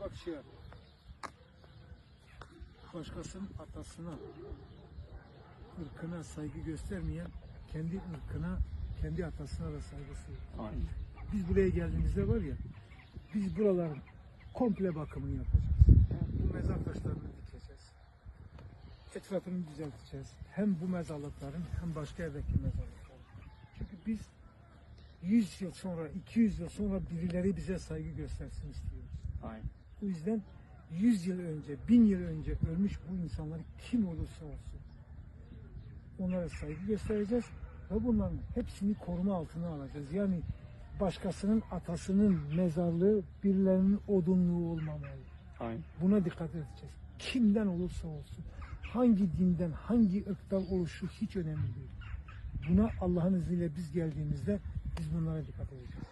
Bak şey yap. Başkasının atasına, ırkına saygı göstermeyen kendi ırkına, kendi atasına da saygısı yok. Aynen. Biz buraya geldiğimizde var ya, biz buraların komple bakımını yapacağız. Bu mezar taşlarını dikeceğiz. Etrafını düzelteceğiz. Hem bu mezarlıkların hem başka yerdeki mezarlıkların. Çünkü biz 100 yıl sonra, 200 yıl sonra birileri bize saygı göstersin istiyoruz. Aynen. O yüzden 100 yıl önce, 1000 yıl önce ölmüş bu insanlar kim olursa olsun onlara saygı göstereceğiz ve bunların hepsini koruma altına alacağız. Yani başkasının atasının mezarlığı birilerinin odunluğu olmamalı. Aynen. Buna dikkat edeceğiz. Kimden olursa olsun, hangi dinden, hangi ırktan oluşu hiç önemli değil. Buna Allah'ın izniyle biz geldiğimizde biz bunlara dikkat edeceğiz.